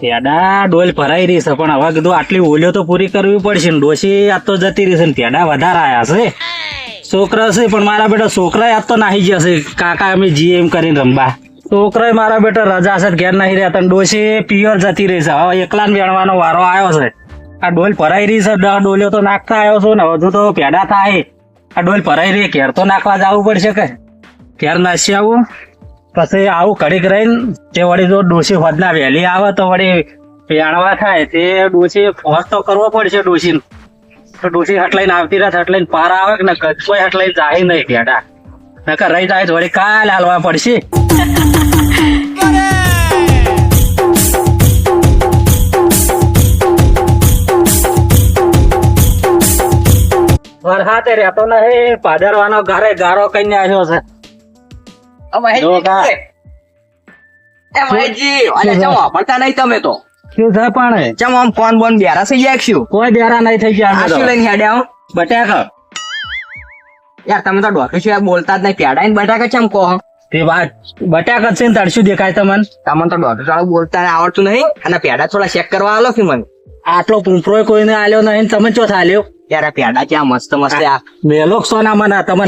પેડા ડોલ ભરાઈ રહી પણ હવે કીધું આટલી ઓલ્યો તો પૂરી કરવી પડશે ને, ડોશી આજ તો જતી રહી ને પેડા વધારે આવ્યા છે. છોકરા છે, પણ મારા બેટા છોકરા આજ તો નાહી જશે કાકા અમે જીએ એમ કરીને રમવા. છોકરા મારા બેટા રજા છે ઘેર નાહી રહ્યા તને ડોશી પિયર જતી રહી છે, હવે એકલા વેણવાનો વારો આવ્યો છે. આ ડોલ ભરાઈ રહી છે ડોલ્યો તો નાખતા આવ્યો છું ને, હજુ તો પેડા થાય. આ ડોલ ભરાઈ રહી, ઘેર તો નાખવા જવું પડશે કે? ઘેર નાસી આવું? પછી આવું કડીક રહીને તે વળી જો ડોસી હોદના વહેલી આવે તો વળી વેણવા થાય. તે ડોસી ફોસ તો કરવો પડશે ડોસી તો ડોસી હટલાઈને આવતી રહે હટલાઈને પાર આવે કે ને કોઈ હટલાઈને જાય નહીં ભેડા નકર રહી જાય તો વળી કાલ હાલવા પડશે. વરસાદે રહેતો નહીં, પાદરવાનો ઘરે ગારો કઈને આવ્યો છે. કા. એ ભાઈજી અને ચમ ભણતા નહીં તમે તો. શું છે પણ? ચમ આમ કોન બોન બેરા થઈ જાય શું? કોઈ બેરા નહીં થઈ ગયા આ શું લઈને હેડ્યા હો? બટાકા. યાર તમે તો ડોક્ટર સિવાય બોલતા જ નહીં. પેડા ને બટાકા ચમ કહો? તે વાત બટાકા છે ને તડશું દેખાય તમને. તમને તો ડોક્ટર બોલતા આવડતું નહીં. અને પેડા થોડા ચેક કરવા આલો કે મને? આટલો પૂંપરો કોઈને આલ્યો નહીં તમે ચો થાલ્યો યાર પેડા ક્યાં મસ્ત મસ્ત આ. મેલો સોના મના તમને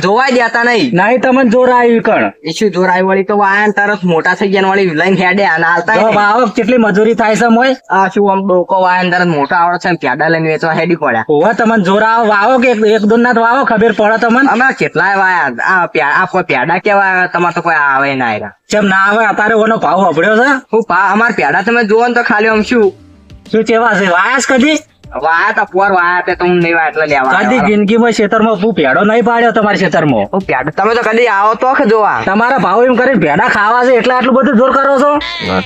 જોવાય દેતા નહીં. નહીં તમને જોર આવ્યું કણ? એ શું જોરાઈ વળી તો વાયન તરત મોટા થઈ ગયા વળી લઈને હેડે અને હાલતા ભાવ કેટલી મજૂરી થાય છે મોય? આ શું આમ ડોકો વાયન તરત મોટા આવડે છે પેડા લઈને વેચવા હેડી પડ્યા. હોવા તમને જોર આવો વાવો કે એક- દોન ના વાવો? ખબર પડે તમને? અમે કેટલાય વાયા? આ આ કોઈ પેડા કેવા તમારે તો કોઈ આવે ના આવ્યા જેમ ના આવે? અત્યારે ઓનો ભાવ હબડ્યો છે? હું અમાર પેડા તમે જુઓ ને તો ખાલી આમ શું શું ચેવા છે? વાયસ કદી? વાત અપવાર વાત નહીં એટલે લેવા કદી. જિંદગીમાં ખેતરમાં હું ભેડો નહીં પાડ્યો તમારા ખેતરમાં હું તમે તો કદી આવો તો કે જોવા. તમારા ભાવ એમ કરીને ભેડા ખાવા છે એટલે આટલું બધું જોર કરો છો?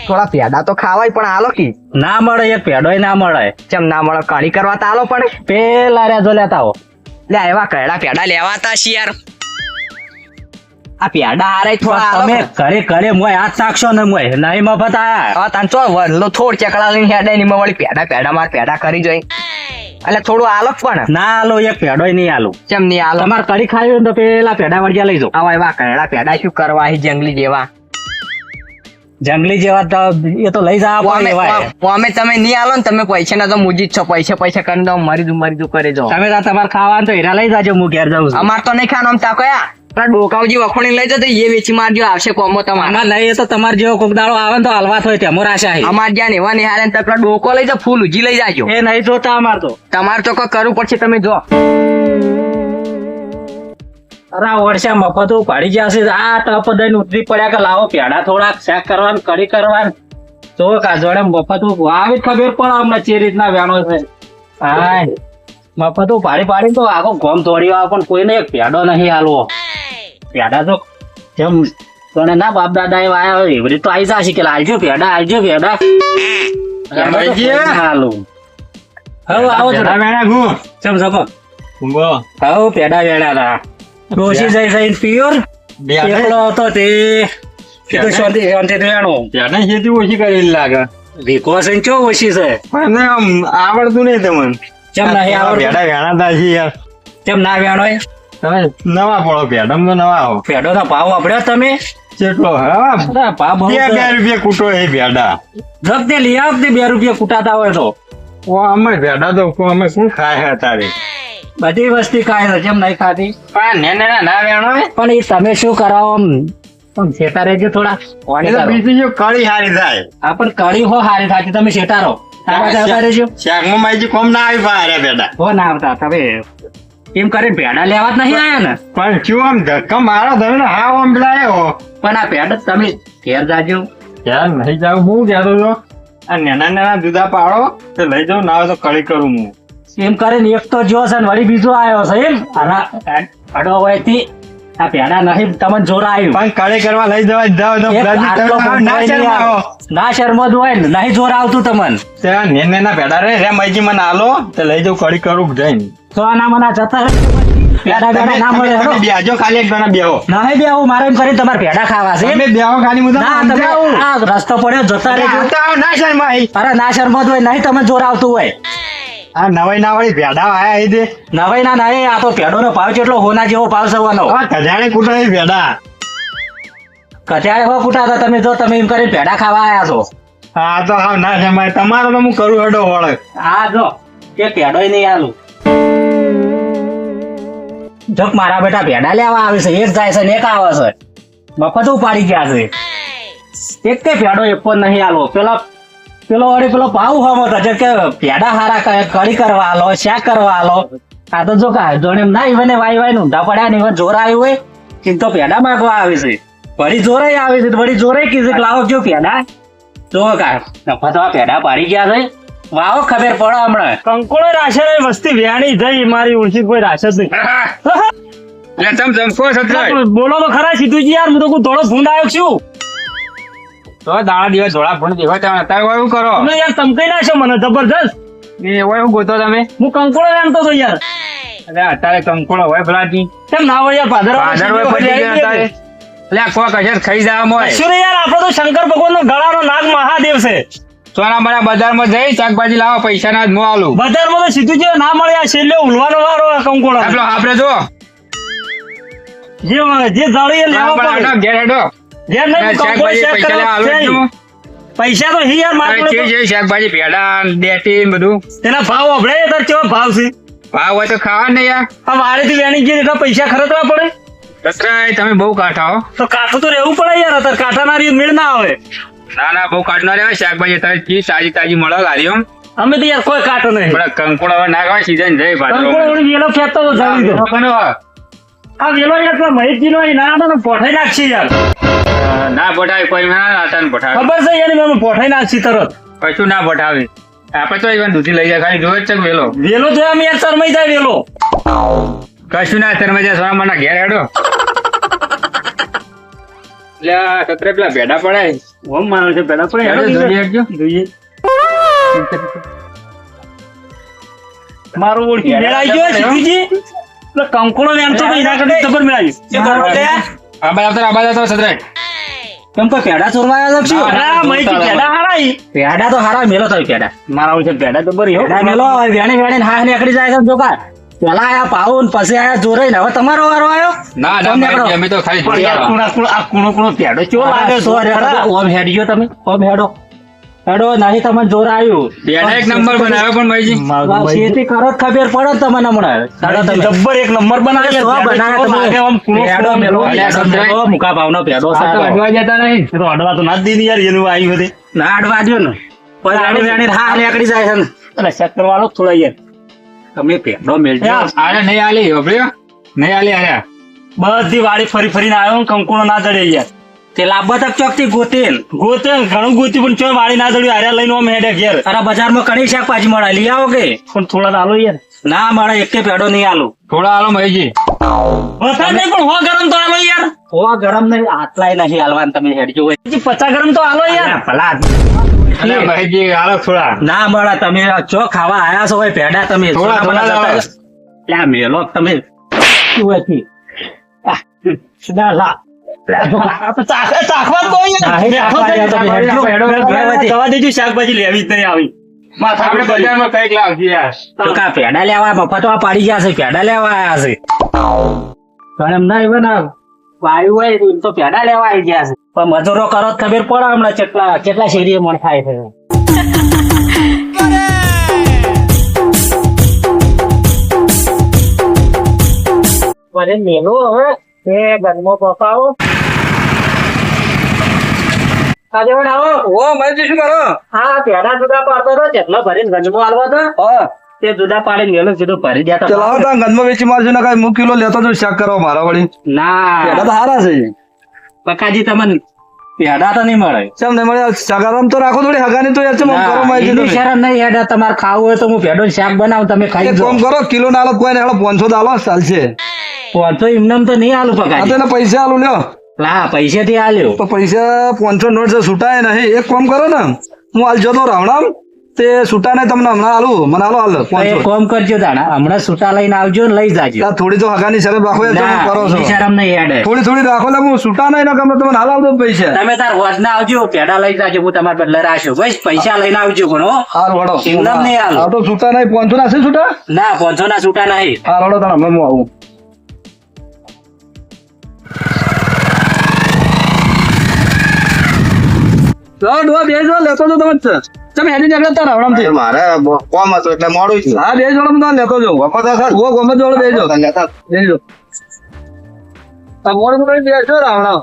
થોડા પેડા તો ખાવાય પણ આલો કી. ના મળે એક ભેડો ના મળે. ચમ ના મળે કઢી કરવા તો આલો પણ. પેલા રે જો લેતા આવો. લે એવા કડા પેડા લેવાતા શિયાર આ પેડા હારે થોડા તમે ઘરે ઘરે મોય હાથ નાખશો ને મોય નહીં મફત આયા. હવે તને ચો વરલો થોડ ચકડા લઈને હેડે ની પેડા પેડા માર પેડા કરી જોઈ. એટલે થોડું આલો પણ. ના આલો એક પેડો નહીં આલો. ચમ નહીં આલો? તમારે કઢી ખાવી હોય તો પેલા પેડા વળગ્યા લઈ જાઓ. આવા એવા કડા પેડા શું કરવા જંગલી જેવા? જંગલી જેવા તો એ તો લઈ જવા પડે અમે તમે નહીં આલો ને તમે પૈસા ના તો મુજી જ છો પૈસા પૈસા કરીને તો મરી દઉં મરી દઉં કરી દો તમે તમારે ખાવાનું તો હીરા લઈ જાજો હું ઘેર જાઉં અમાર તો નહીં ખાવાનું આમ તા કયા પેલા ડોકાવજી વખોણી લઈ જતો એ વેચી મારજો આવશે કોમો તમારે. ના લઈએ તો તમારે જેવો કોક દાડો આવે ને તો હલવા હોય તેમાં રાશા છે અમાર જ્યાં એવા નિહાળે ને તો પેલા ડોકો લઈ જાઓ ફૂલ ઉજી લઈ જાજો. એ નહીં જોતા અમાર તો. તમારે તો કરવું પડશે તમે જો. અરા વર્ષે મફત પાડી ગયા આ ટપ દઈને ઉતરી પડ્યા કે લાવો પેડા થોડાક શેક કરવાનું કડી કરવાનું. જો કા જોડે મફત આવી જ ખબર પડે અમને જે રીતના વેણો છે. હાય. મફત પાડી પાડી તો આખો ગોમ તોડી આવે પણ કોઈને એક પેડો નહીં હાલવો. પેડા તો જેમ તને ના બાપ દાદા એવા આવ્યા હોય એવી તો આવી જશે કે આવજો પેડા આવજો પેડા. હાલું. હવે આવો છો ચમ શકો? હવે પેડા વેડા હતા ડોસી જઈ જઈને પિયોર એકલો હતો તે. કીધું શાંતિ શાંતિ વેણો. ખેતી ઓછી કરેલી લાગે? વીકો છે ચો ઓછી છે? આવડતું નહીં તમને. ચમ નહીં આવડતું? ભેડા વેણાતા છે યાર. ચમ ના વેણો નવા પડો ભેડમ તો નવા હો પેડો તો ભાવ વાપર્યો તમે? કેટલો હા ભાવ બહુ બે બે રૂપિયા કૂટો એ ભેડા જગ તે લઈ આવ બે રૂપિયા કૂટાતા હોય તો. ઓ અમે ભેડા તો કો અમે શું ખાય તારે બધી વસ્તી ખાય કેમ નહીં ખાતી? પણ ને ને ના વેણો પણ એ તમે શું કરાવો પણ શેતા રહેજો થોડા. એ તો બીજી જો કળી હારી થાય. હા પણ કળી હો હારી થાતી તમે શેતા રહો. શાકમાં માજી કોમ ના આવી પારે ભેડા હો ના આવતા તમે એમ કરીને પેડા લેવા જ નહીં આયા ને. પણ શું આમ ધક્કા મારો તમે ને હા આમ લાયો? પણ આ પેડ તમે ઘેર જાજો. યાર નહીં જાવ હું કહેતો છો. આ નાના નાના જુદા પાડો તો લઈ જાઉં ના હોય તો કળી કરું હું. એમ કરીને એક તો જો છે વળી બીજો આવ્યો છે એમ. આના અડો હોયથી આ પેડા નહીં તમને જોર આવ્યું. પણ કળી કરવા લઈ જવા જાવ તો ના શરમાવો. ના શરમત હોય ને નહીં જોર આવતું તમને. ત્યાં ને ને ભેડા રે રે મઈજી મને આલો તો લઈ જાઉં કળી કરું જઈને તો આના મના જતા પેડા પેડા ના મળે હેડો. બેહજો ખાલી એક જણા બેહો. નહીં બે મારે એમ કરીને તમારે પેડા ખાવા છે. તમે બેહો ખાલી હું ના તમે આ રસ્તો પડ્યો જતા રહેજો. ના શરમાય. અરે ના શરમત હોય નહીં તમે જોર આવતું હોય. આ નવાઈ ના વાળી ભેડા આયા અહીં તે નવાઈ ના આ નો ભાવ કેટલો હોના જેવો ભાવ સવાનો આ કૂટો ભેડા. કચાડે હો કુટા હતા તમે જો તમે એમ કરીને ભેડા ખાવા આયા છો. હા તો હા ના જમાય તમારો તો હું કરું હેડો વળે હા જો કે પેડો નહીં આલું. જોક મારા બેટા પેડા લેવા આવે છે, એક જાય છે ને એક આવે છે. મફત ઉપાડી ગયા છે. એક કે પેડો એક પણ નહીં આલો. પેલો પેલો વળી પેલો ભાવ હમો તો કે પેડા હારા ક- કઢી કરવા આલો, શાક કરવા આલો. આ તો જો કા જોડે ના ઈવને વાય વાય ઊંધા પડ્યા ને જોર આવ્યું હોય, એમ તો પેડા માગવા આવે છે. વળી જોરે આવે છે, વળી જોરે કીધું કે લાવો જો પેડા જો કા નફા પેડા પાડી ગયા છે. વાવો ખબર પડે હમણાં. કંકોળો રાશે વસ્તી વ્યાણી થઈ મારી ઓળખી કોઈ રાશે જ નહીં. તમે જમકો છો બોલો તો ખરા સીધુજી યાર હું તો કોઈ થોડો ભૂંડ આવ્યો છું તો દાણા દિવસ ધોળા ભણ દેવા તમે અત્યારે એવું કરો. તમે યાર તમકાઈ નાખશો મને જબરજસ્ત. એ હોય એવું ગોતો તમે. હું કંકોળો રાંધતો હતો યાર. અરે અત્યારે કંકોળો હોય ભલાથી કેમ ના હોય યાર ભાદર ભાદર હોય પડી ગયા અત્યારે એટલે કોક હશે ખાઈ જવા મોય શું યાર આપડે તો શંકર ભગવાન નો ગળાનો નાગ મહાદેવ છે. સોના બના બજારમાં જઈ શાકભાજી લાવો પૈસા ના જ હું આલું. બજારમાં તો સીધું જે ના મળે છેલ્લે ઉલવાનો વારો આ આપડે આપડે જો જે જે જાળી લેવા પડે. ઘેર હેડો. ઘેર નહીં, અને કંકોળો શાકભાજી check પૈસા કરવા લેવા આલું છે. જ છું. પૈસા તો હી યાર મારા જે શાકભાજી પેડા દેટી બધું. તેના ભાવ અભળે કેવો ભાવ છે? ભાવ હોય તો ખાવા ને યાર. આ વારેથી વેણી ગઈ એટલા પૈસા ખરતવા પડે? દસરાય તમે બહુ કાઠા હો. તો કાઠું તો રહેવું પડે યાર અત્યારે કાંઠા ના મેળ ના આવે. ના ના બહુ કાટ ના રહેવાય શાકભાજી તારી ચીજ તાજી તાજી મળે ગાડીઓ અમે તો યાર કોઈ કાટો નહીં. પણ કંકોડો હવે ના ખાવાય સીઝન જઈ વળી વેલો ફેંકતો તો જાવી દો. આ વેલો યાર મહેશજી નો ના હતો પોઠાઈ નાખશે યાર. ના બટાવે કોઈ ના હતા ને બટાવે ખબર છે યાર મેં પોઠાઈ નાખશી તરત. કશું ના બટાવે આપણે તો એક દૂધી લઈ જાય ખાલી જોવે જ છે વેલો. વેલો જોયા આમ યાર શરમાઈ જાય વેલો. કશું ના શરમાઈ જાય સોના મને ઘેર હેડો. એટલે સત્રે પેલા ભેડા પડાય. ઓમ માનો છે પેલા પણ હેડો હેડો જોઈએ જોઈએ. હેડજો. ઓળખી મેળાઈ ગયો શિવજી એટલે કંકોડો એમ તો એના કરતા ખબર મેળાવી. શું કરો તે? આ બાજુ આવતો, આ બાજુ આવતો સત્રે કેમ કોઈ પેડા ચોરવા આવ્યા છો? અરે આ પેડા હારા પેડા તો હારા મેલો થાય પેડા મારા ઓળખે પેડા તો બરી હો. મેલો વેણી વેણી હા નીકળી જાય છે જોકા પેલા આયા પાઉન પછી આયા જોરાઈ હવે તમારો વારો આવ્યો ના ના ભાઈ, અમે તો ખાઈ પણ કુણા કુણા આ કુણો કુણો પેડો ચો લાગે સો રે ઓમ હેડજો તમે? ઓમ હેડો. હેડો નહીં તમને જોર આવ્યું. ભેડા એક નંબર બનાવ્યો પણ ભાઈ ખેતી કરો ખબર પડે ને તમને હમણાં. સાડા તમે. જબ્બર એક નંબર બનાવે સો બનાવ્યા કેવો લાગે? ઓમ કુણો પેડો મેલો, સમજાય? મુકા ભાવનો પેડો તો અડવા જતા નહીં તો અડવા તો ના દીધી યાર એનું આવ્યું હતી ના અડવા દ્યો ને. પછી વેણી વેણી હા નીકળી જાય છે ને. અને ચક્કર વાળો થોડા યાર. તમે પેડો મેળજો યાર, નહીં આલી હોભળ્યો? નહીં આલી આર્યા બધી વાડી ફરી ફરીને આવ્યો કંકુણો ના દડે યાર. તે લાંબા તક ચોકથી ગોતેલ ગોતેલ ઘણું ગોતી પણ ચોય વાડી ના દડ્યું હાર્યા લઈને આમ હેડે ઘેર. તારા બજારમાં કણી શાકભાજી મળે. લઈ આવો કે? પણ થોડા આલો યાર. ના મળે એક પેડો નહીં આલો. થોડા આલો મહીજી વધારે નહીં પણ હો ગરમ તો આલો યાર. હો ગરમ નહીં આટલાય નહીં હાલવાન તમે હેડજો. પચાસ ગરમ તો આલો યાર. ભલા અલ્યા ભાઈજી થોડા. ના મળે તમે ચો ખાવા આયા છો હોય પેડા તમે. થોડા, થોડા મેલો તમે. શું? લા. જ શાકભાજી લેવી જ નહીં આવી. માથા આપણે બજારમાં કંઈક લાવજી યાર પેડા લેવા મફત પાડી ગયા છે પેડા લેવા આયા છે. પણ એમ ના even આ વાયુ હોય એમ તો પેડા લેવા આવી ગયા છે. પણ મજૂરો કરો ખબર પડે હમણાં કેટલા કેટલા શેરીએ મણ થાય છે. મને મેલો હવે એ ગરમો પકાવો. આજે આવો. ઓ ભાઈજી શું કરો? હા પેડા જુદા પાડતો હતો જેટલો ભરીને ગંજમો આલવો હતો. તે જુદા પાડીને મેલો સીધો ભરી દેતો. ચલાવો તા ગંદમાં વેચી મારજો ને કાંઈ કિલો લેતો તો શાક કરો મારા વળી. ના. પેડા તો હારા છે. પકાજી તમને પેડા તો નહીં મળે. ચમ ને મળે શાકારામ તો રાખો થોડી હગાની તો યાર ચમ કરો મારી માહિતી શરમ નહીં હેડા તમારે ખાવું હોય તો હું પેડો શાક બનાવું તમે ખાઈ જો કામ કરો કિલો ના આલો કોઈ ને હાલો પાંચસો દાલો ચાલશે. પાંચસો એમને તો નહીં આલું પકાજી. એના પૈસા આલું લ્યો. લા પૈસા થી આલ્યો. તો પૈસા પાંચસો નોટ છે છૂટાય નહીં. એક કામ કરો ને હું હાલ જતો રાવણામ. તે છૂટા ને તમને હમણાં હાલો મને હાલો હાલ પાંચસો. કોમ કરજો દાણા. હમણાં છૂટા લઈને આવજો ને લઈ જાજો. આ થોડી તો હગાની શરત રાખો એ તમે ના, કરો છો. એની શરમ નહીં હેડે. થોડી થોડી રાખો લે હું સુટા નહીં ના ગમે તમને હાલ આવતો પૈસા. તમે તાર વોચના આવજો પેડા લઈ જાજો હું તમારા બદલે રાખ્યો. બસ પૈસા લઈને આવજો પણ હો હાર વડો એમને નહીં હાલ. આ તો સુટા નહીં પાંચસો ના છે સુટા? ના પાંચસો ના છૂટા નહીં. હાલ વડો તને હમણાં હું આવું. લો ડો બેસજો, લેતો તો તમે જ. તમે હેડી નીકળ્યા તા રાવણામથી. મારે કોમ હતો એટલે મોડું છું હા, બે તમે મને લેતો જો વખત હશે ઓ ગમે તે બે જો? લેતા મોડું મોડું બેસજો, રાવણામ.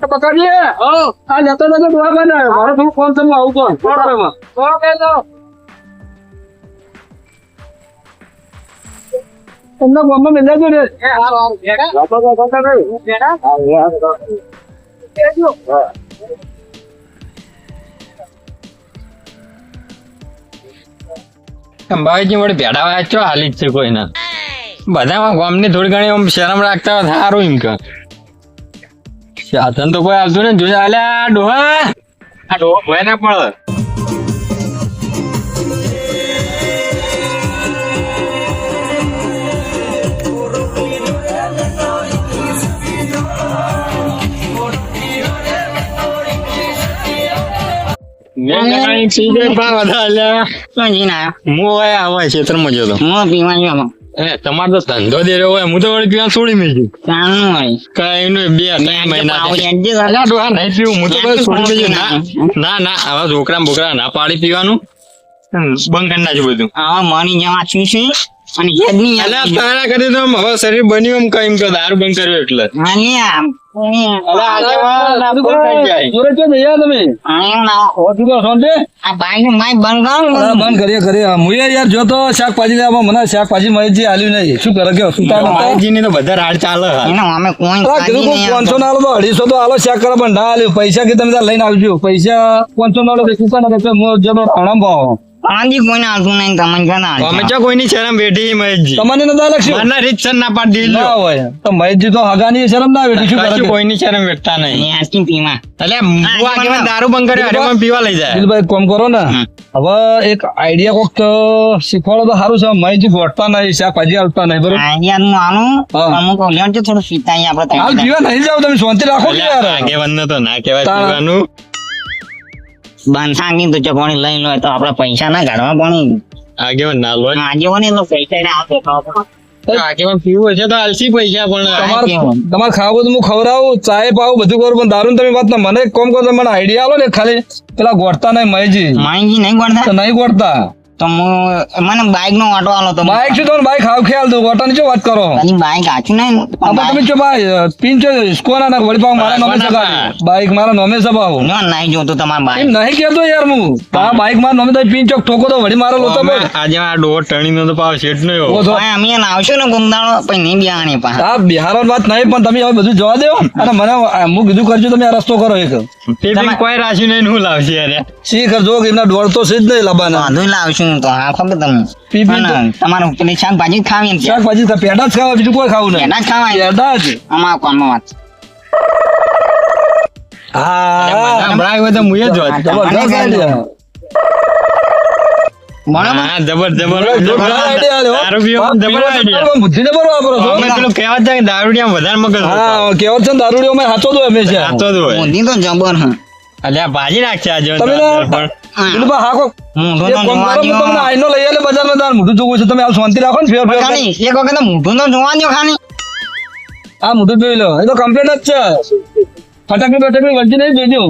તો પકડીએ. આ લેતો લેતો ડોહા ભાઈને. મારો થોડું ફોન તમે આવું કોણ. બરાબર. તમને ગામમાં મેળાજો ને. અંબાજી વડે ભેડા વાંચો હાલી જ છે કોઈના. બધામાં ગામની થોડી ઘણી આમ શરમ રાખતા હોય સારું એમ કે સાધન તો કોઈ આવતું ને જોયા અલ્યા ડોહા. આ ડોહા ભય ના પડે તમારો તો ધંધો દે રહ્યો હોય હું તો વળી પીવા છોડી મેં કઈ નું બે મહિના નહીં પીવું હું તો બસ છોડી મેં ના ના ના આવા છોકરા બોકરા ના પાડી પીવાનું બંધ કરી નાખ્યું બધું તારા કરી તો હવે શરીર બન્યું એમ કઈ કે દારૂ બંધ કર્યો એટલે. આ તો બંધ કરીએ કરીએ. શાકભાજી લેવા મને શાકભાજી મળી જે આલ્યું નહીં. શું કરે કે શું તાર નતા? તો બધા રાડ ચાલે હા. આ કીધું કોક પાંચસો ના આલો તો અઢીસો તો આલો શાક કરે પણ ના આલ્યું. પૈસા કે તમે લઈને આવજો. પૈસા પાંચસો ના આલો તો શું કરે કે હું જતો રાણામ ભાવ. અમે ચો કોઈની શરમ બેઠી મહેશજી. તમને નતા લખ્યું મને રીત સર ના પાડી ના દીધો હોય. તો મહેશજી તો હગાની શરમ ના બેઠી શું કરે કોઈની શરમ બેઠતા નહીં. એટલે હું આગેવાન દારૂ બંધ કર્યો અરે મને પીવા લઈ જાય. દિલભાઈ કોમ કરો ને. હવે એક આઈડિયા કોક તો શીખવાડો તો સારું છે. મહેશજી ગોઠતા નહીં શાકભાજી આવતા નહીં બરોબર? હાલ. પીવા નહીં જાવ તમે શાંતિ રાખો યાર? આગે વન તો ના કહેવાય તારા- પીવાનું બંધાણી તો ચકોણી લઈ લો તો આપડે પૈસા ના કાઢવા પણ આગેવાન ના લો આગેવાન એનો પૈસા ના આપે તો આગેવાન પીવું હશે તો આલસી પૈસા પણ તમારે તમારે ખાવું તો હું ખવડાવું ચાય પાવું બધું કરું પણ દારૂ તમે વાત ના મને કોમ કરો મને આઈડિયા આલો ને ખાલી. પેલા ગોઠતા નહીં મહેશજી માઈજી નહીં ગોઠતા? નહીં ગોઠતા. તો હું મને બાઈક નો ઓટો આલો તો. બાઈક છે તો બાઈક હાવ ખ્યાલ દો ગોટાની શું વાત કરો? કદી બાઈક આછી નહીં આમાં તમે જો ભાઈ પિન છે સ્કોના ના વળી પાવ મારા નામે સગાવી બાઈક મારા નામે સભાવ જો નહીં જોતું તમારે એમ બાઈક નહીં કેતો યાર હું. આ બાઈક મારા નામે તો પિન ચોક ઠોકો તો વળી મારો લોતો બે આજે આ ડોર ટણી નો તો પાવ શેટ નો. ઓ ભાઈ અમે ના આવશું ને ગુમદાણો પછી નહીં બિહાણી પા આ બિહાર વાત નહીં પણ તમે હવે બધું જવા દેવો અને મને હું કીધું કરજો તમે આ રસ્તો કરો એક. ટિફિન કોઈ રાશી નહીં હું લાવશે યાર. શી કરજો કે એમના ડોર તો છે જ નહીં લાવવાના. વાંધો લાવશું. તો હા ખબર તમે પી પી તો- અને તમારે પેલી શાકભાજી ખાવી ને શાકભાજી તો પેડા જ ખાવા બીજું કોઈ ખાવું નહીં. જ પેડા જ. વાત. હા હોય તો મુએ જ છો. છે. છે દારૂડિયો આ અલ્યા ભાજી નાખશે આજે બા હાકો. આઈનો લઈ આલે બજારમાં તાર મોઢું જોવું છે. તમે હાલ શાંતિ રાખો ને ફેર ફેર ખાલી એક વખત તો મોઢું તો જોવા દ્યો આ મોઢું જોઈ લો એ તો કમ્પ્લીટ જ છે. ફટાકડી બટાકડી વળતી નહીં તમે આલો.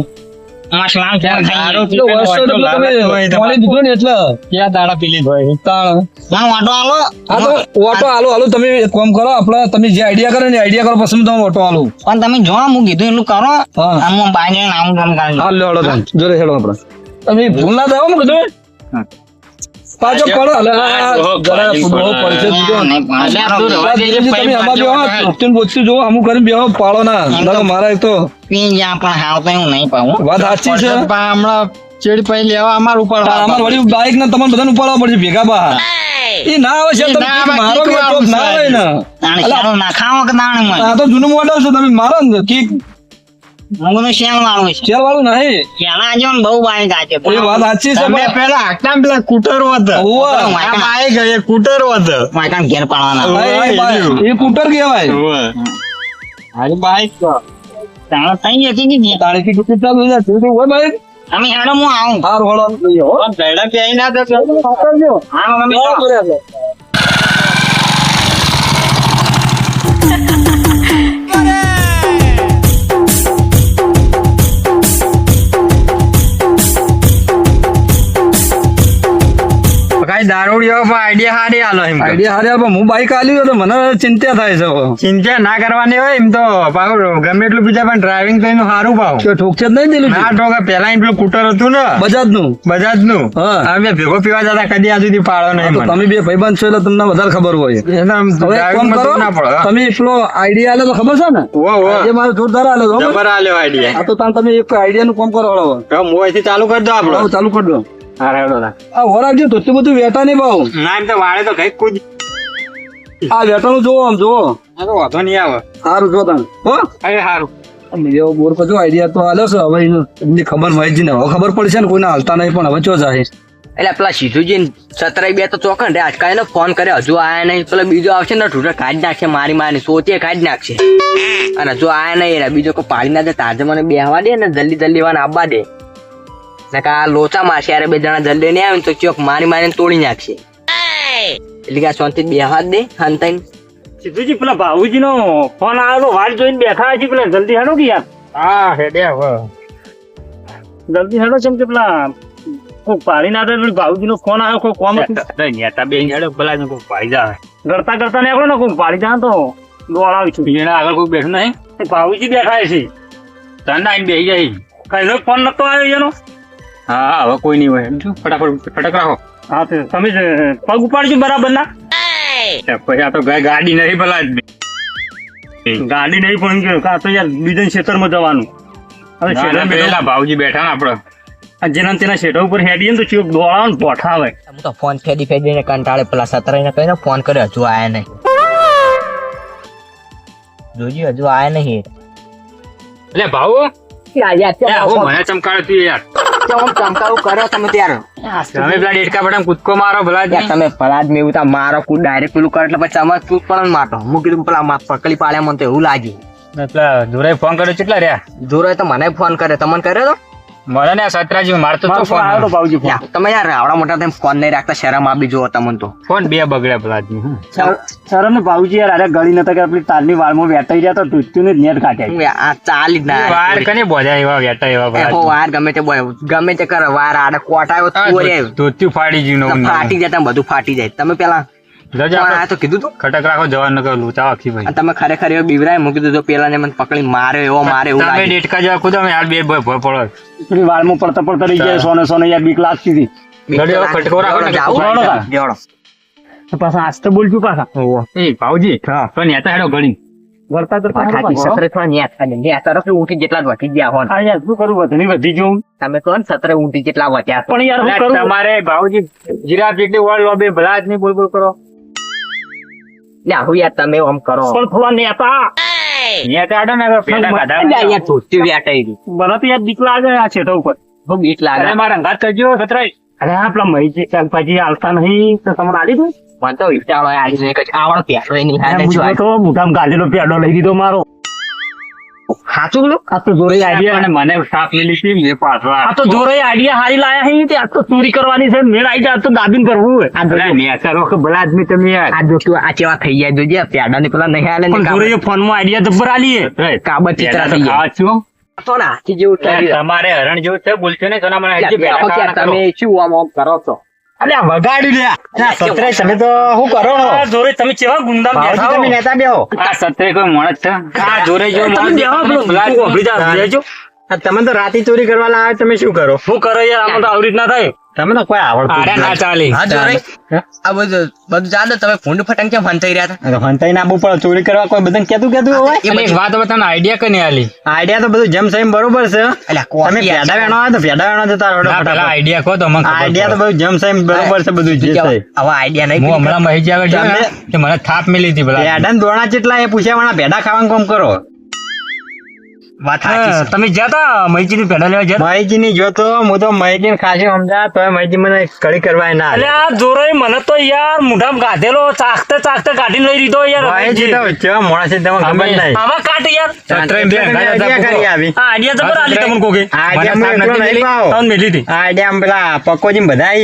આઈડિયા કરો ને આઈડિયા કરો પછી તમે ઓટો હાલો પણ તમે જો હું કીધું એટલું કરો. હા. હેડો આપડે. તમે ભૂલ ના થાવ હું કીધું પાછો પડો. તમે જોવો, અમુક કરીને બેહો, પાડો ના. મારા તો જા પણ હાવ તો હું નહીં પાઉં વાત સાચી છે. પણ હમણાં ચેડી પાઈ લેવા અમાર ઉપર અમાર વળી બાઈક ને તમને બધાને ઉપાડવા પડશે ભેગા બા. એ ના આવે છે તમે મારો કે ના આવે ને. ના ખાવો કે તાણે આ તો જૂનું મોડલ છે તમે મારો ને કિક હું તો શેલ વાળું છે. ચેલ વાળું નહીં. પેલા જો ને બહુ બાઈક આજે એ વાત સાચી છે તમે પેલા આટલા પેલા કૂટરો હતા. ઓવે. આ બાઈક એ કૂટરો હતા. મારા ઘેર પાડવાના. એ કૂટર કહેવાય. હારી બાઈક. તો. થઈ જતી હતી કે કૂટર ચાલુ તું હોય ભાઈ અમે હેડો હું આવું. હાર હોળો લઈ. આ ભેડા પ્યાઈ ના તો હા અમે દારૂડિયો આઈડિયા હારી આલો એમ આઈડિયા હારે પણ હું બાઈક આલ્યું તો મને ચિંતા થાય છે ચિંતા ના કરવાની હોય એમ તો. પાછું ગમે એટલું બીજા પણ ડ્રાઇવિંગ તો એનું સારું પાવ તો ઠોકશે જ નહીં દિલું ના તો પેલા એમ પેલું કૂટર હતું ને. બજાજનું બજાજનું હા. અમે ભેગો પીવા જતા કદી આ સુધી પાડો નહીં તમે બે ભાઈબંધ છો એટલે તમને વધારે ખબર હોય. એટલે હા. તમે એટલો આઈડિયા આલે તો ખબર છે ને. એ મારો જોરદાર આલે તો હો. જબર આલ્યો આઈડિયા આ તો તમે એક આઈડિયા નું કામ કરો તો મોંએથી ચાલુ કરી દો આપડે. ચાલુ કરી દો. હા. આ બધું વેતા નહીં ભાવ. ના એમ તો વાળે તો કંઈક કુદ આ વેટાનું જોવો આમ જોવો આ તો વાંધો નહીં આવે. સારું જો તાન હો? અરે સારું એવો બોર કરજો આઈડિયા તો છે. હવે એનું એમની ખબર માહિતી ને હવે ખબર પડશે ને કોઈને હાલતા નહીં પણ હવે ચો જાય એટલે પેલા સીધુજી સતરાઈ બે તો ચોકન રે. આજકાલ એને ફોન કરે હજુ આયા નહીં. પેલો બીજો આવશે ને ઢૂંઢર કાઢી નાખશે મારી મારી સોચે કાઢી નાખશે. અને જો આયા નહીં. રે બીજો કોઈ પાડી ના દે. તાજે મને બેહવા દે ને જલ્દી જલ્દી વાને આવવા દે. ને લોચા મારશે અરે બે જણા જલ્દી નહીં આવે ને તો ચોક મારી મારીને તોડી નાખશે. એટલે કે આ શાંતિ બે હાથ દે હંતાઈ સીધુજી પેલા ભાઉજી નો ફોન આવ્યો તો વાટ જોઈને બેઠા છે પેલા જલ્દી હેડો કે યાર? હા હેડે હવે. જલ્દી હેડો છે કે પેલા કોક પાડી ના દે ભાઉજી નો ફોન આવ્યો કોઈ કોમ હતું. નેતા બે હેડો પેલા ને કોક પાડી જાય ગરતા ગરતા નીકળો ને કોઈ પાડી જાય તો. દોડાવી છું. એના આગળ કોઈ બેઠું નહીં? ભાઉજી બેઠા છે. તને આઈને બેસી જાય. કઈનો ફોન નતો આવ્યો એનો? હા હવે કોઈ નહીં હોય એમ શું? ફટાફટ ફટક રાખો. હા તો તમે પગ ઉપાડજો બરાબર ના પછી આ તો ગાડી નહીં ભલા ગાડી નહીં પણ કે તો યાર બીજા ક્ષેત્રમાં જવાનું. હવે શેઠા પેલા બેઠા ભાવજી બેઠા ને આપડે. જેના તેના શેઠા ઉપર હેડીએ ને તો ચીક દોડાવે ને પોઠા આવે. હું તો ફોન ફેડી ફેડીને કંટાળે પેલા સતરાઈને કહીને ફોન કર્યો હજુ આયા નહીં. જોજી હજુ આયા નહીં. એટલે ભાવ. મને ચમકાડ્યો તું યાર. ચમકાવું કરો તમે ત્યારે. તમે પેલા કૂદકો મારો ભલા તમે ફલાદ મેં મારો કુદ ડાયરેક્ટ પેલું કરે એટલે પછી ચમક તું પણ મારતો. હું કીધું પેલા પકડી પાડ્યા મને તો એવું લાગ્યું જોરાઈ ફોન કર્યો કેટલા રહ્યા? જોરો તો મને ફોન કરે તમને કર્યો તો? મને ને આ સતરાજી મારતો તો ફોન આવ્યો ભાવજી ફોન તમે યાર આવડા મોટા તેમ ફોન નહીં રાખતા શરમ આપી જુઓ તમને તો. ફોન બે બગડે પેલા આદમી, હમ. ને ભાવજી યાર અરે ગળી નતા કે આપણી તારની વાળમાં વેટાઈ ગયા તો તૂટતું ને નેટ કાઢ્યા આ ચાલી ના વાર કને બોજા એવા વેટા એવા ભાઈ ઓ વાર ગમે તે બોય ગમે તે કર વાર આડે કોટાયો તો રે. આવ્યો. ફાડી નવું. ફાટી જાય તમે બધું ફાટી જાય. તમે પેલા જજો ફોન તો કીધું તું. ખટક રાખો જવાન નકર લૂંચા આખી ભાઈ. તમે ખરેખર એવો બીવરાય મૂકી દીધો પેલા ને મને પકડી માર્યો એવો મારે એવું તમે ડેટકા જેવા કૂદો અમે યાર બે ભય ભય પડો. પેલી વાળમાં પડતા પડતા રહી જાય સોને સોને યાર બીક લાગતી હતી. ગળ્યો ખટકો રાખો ને કે જાવું? જાઓ. તાર. તો બોલજો પાછા. એ ભાવજી તો નેતા હેડો ઘણી વળતા કરતા વાત સાચી, સતરે ન્યા થાય ન્યા તરફ ઊંટી જેટલા જ વધી ગયા હોય ને. યાર શું કરું વધની વધી ગયું તમે ને સતરે ઊંટી જેટલા વધ્યા. પણ યાર તમારે ભાવજી જીરા જેટલી વાળ લો બે ભલા નહીં બોલ બોલ કરો. ને આવું યાર તમે આમ કરો. પણ થોડા નેતા. નેતા હેડો ને હવે કાઢા યાર ધોતી વ્યાટાઈ ગઈ. મને તો યાર બીક લાગે આ છેટા ઉપર. બહુ બીક લાગે. અરે મારા અંગાત કરજો સતરાઈ અરે આ પેલા મહીજી શાકભાજી હાલતા નહીં તો તમારે આલી દઉં? મને તો વિચારો આવી નહીં કે આવડો નહીં તો ગાજેલો પેડો લઈ દીધો મારો. સાચું લો આ તો જોરે આઈડિયા અને મને સાફ લઈ લીધી મેં પાછો આ તો જોરે આઈડિયા હારી લાયા હે તે આ તો ચોરી કરવાની છે મેળ આઈ જા તો દાબીન કરવું હોય. આ અરે નેતા રોક ભલા આદમી તમે યાર. આ જો તું આ ચેવા થઈ જાય જોજે પેડા ને પેલા નહીં હાલે ને પણ જોરે ફોનમાં આઈડિયા જબ્બર આલી હે કાબત ચિત્રા પેલા તો થઈ જાય છું. તો ના જેવું. તમારે હરણ જેવું છે બોલશો ને મને યાર, ખાવાના કરો. તમે શું આમ આમ કરો છો? અલ્યા વગાડી લે આ સતરાઈ તમે તો શું કરો? જોરે તમે કેવા ગુંડા બેઠા તમે નેતા બેહો. આ સત્રે કોઈ માણસ છે? આ જોરે જો તમે બેહો પેલો ભૂકો વાપરી જા બેહજો. તમે તો રાતે ચોરી કરવા લાવે તમે શું કરો? શું કરો યાર? આમાં તો આવી રીતના થાય. તમે તો કોઈ આવડતું અરે ના ચાલે. હા જોરે. આ બધું બધું ચાલે. તમે ફૂંડ ફટંગ કેમ હંતાઈ રહ્યા હતા? હંતાઈ ના પડે ચોરી કરવા કોઈ બધાને કેતું કેતું હોય? એ બધી- વાત તને આઈડિયા કને આલી? આઈડિયા તો બધું જેમ સેમ બરોબર છે. અલ્યા, તમે પેડા વેણો તો પેડા વેણો જતા તારો આઈડિયા કહો તો મને આઈડિયા તો બધું જેમ સેમ બરોબર છે બધું જે છે હવે આઈડિયા નહીં હું હમણાં મહેજી આગળ છે જોયો મને થાપ મેલી હતી પેલા. પેડા દોણા જેટલા એ પૂછ્યા વાળા પેડા ખાવાનું કામ કરો. વાત સાચી તમે જ્યાં મહીજી ની પેડા લેવા જ્યાં મહેજી ની જોતો હું તો મહેજી ખાસી સમજા તો મહેજી મને કડી કરવા ના અલે આ જોરે મને તો યાર મુઢામ ગાધેલો ચાખતે ચાખતે કાઢી લઈ દીધો યાર મહેજી તો કેવા માણસ છે તમને ખબર નહીં. આવા કાઢ યાર. સત્તરે બે ઘંટા કરી આવી. આઈડિયા જબર આલી તમને કોકે. આઈડિયા મને મેં થાપ એકલો નથી નહીં મેલી. તમને મેલી હતી આઈડિયા પેલા પકોજી બધા